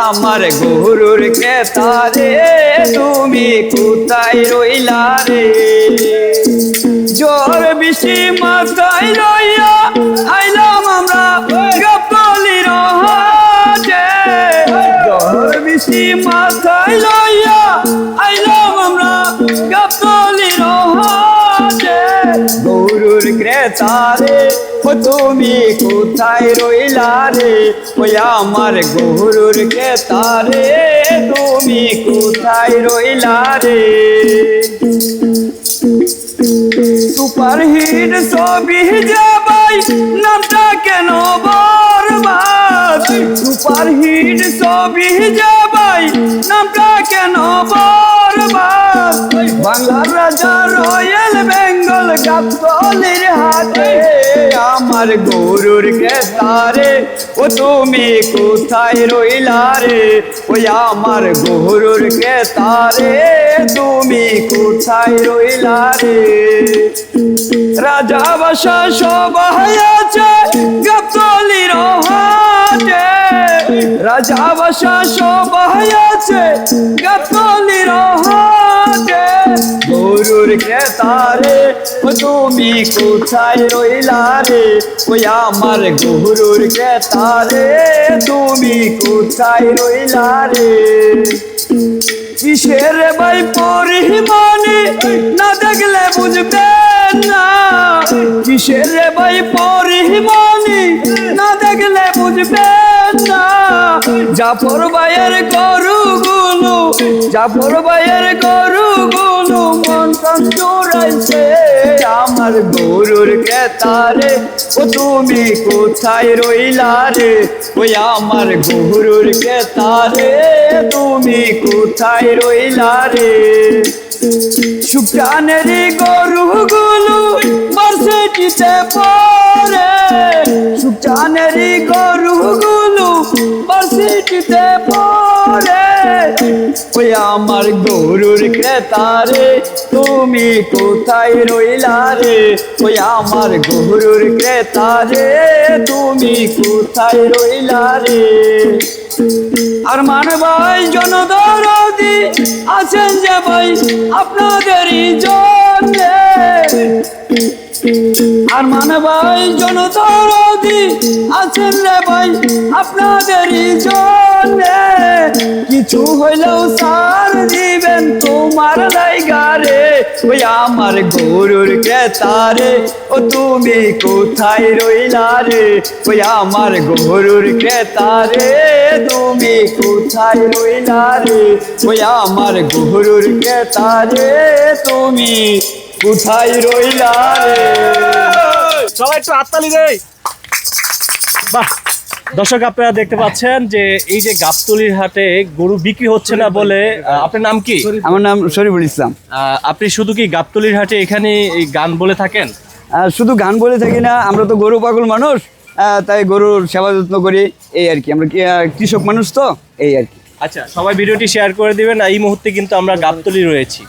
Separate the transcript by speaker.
Speaker 1: আমার গরুর কেতারে তুমি কোথায় রইলা রে? জ্বর বেশি মাথায় রইয়া আইলাম আমরা গপলির হাটে জ্বর বেশি মাথায় লইয়া আইলাম আমরা গপলির হাটে গরুর ক্রেতারে ও তুমি কোথায় রইলা রে? ওই আমার গরুর ক্রেতারে তুমি কোথায় রইলা রে? সুপার হিট ছবি যাবাই নামটা কেন বরবাদ? সুপার হিট ছবি যাবাই নামটা কেন বরবাদ? বাংলার রাজা রয়্যাল বেঙ্গল গাবতলির হাতে। আমার গরুর কেতারে ও তুমি কোথায় রইলা রে? ওই আমার গরুর কেতারে তুমি কোথায় রইলা রে? রাজা বাসা সবাই আছে গাবতলির হাটে। রাজা বাসা সবাই আছে গাবতলির হাটে। গরুর ক্রেতারে তুমি কোথায় রইলা রে? ওই আমার গরুর ক্রেতারে তুমি কোথায় রইলা রে? কিসের ভাই পরিমাণে না দেখলে বুঝবেন না? কিসের ভাই পরিমাণে না দেখলে বুঝবেন না? জাফর ভাইয়ের গরুগুলো, জাফর ভাইয়ের গরুগুলো আমার গরুর কেতারে, ও তুমি কোথায় রইলা রে? ওই আমার গরুর কেতারে, তুমি কোথায় রইলা রে? সুপ্রাণেরই গরুগুলো মার্সিডিতে পরে। সুপ্রাণেরই গরুগুলো মার্সিডিতে পরে। ওই আমার গরুর ক্রেতারে তুমি কোথায় রইলা রে? ওই আমার গরুর ক্রেতারে তুমি কোথায় রইলা রে? আর মানবাই জনদরদি আছেন যে ভাই আপনাদেরই জন্যে। আর মানবাই জনদরদি আছেন রে ভাই আপনাদেরই জন্যে। কিছু হইলেও সার দিবেন তোমার জায়গারে, ওই আমার গরুর ক্রেতারে। ও তুমি কোথায় রইলা রে ওই আমার গরুর ক্রেতারে। তুমি কোথায় রইলা রে ওই আমার গরুর ক্রেতারে। তুমি কোথায় রইলা রে
Speaker 2: সবাই একটু হাততালি দেই। বাহ। দর্শক আপনারা দেখতে পাচ্ছেন যে এই যে গাবতলির হাটে গরু বিক্রি হচ্ছে না বলে আপনার নাম কি?
Speaker 1: আমার নাম শরীফুল ইসলাম।
Speaker 2: আপনি শুধু কি গাবতলির হাটে এখানে এই গান বলে থাকেন?
Speaker 1: আহ, শুধু গান বলে থাকি না আমরা তো গরু পাগল মানুষ আহ, তাই গরুর সেবা যত্ন করি এই আর কি। আমরা কৃষক মানুষ তো এই আর কি।
Speaker 2: আচ্ছা সবাই ভিডিওটি শেয়ার করে দিবেন এই মুহূর্তে কিন্তু আমরা গাবতলি রয়েছি।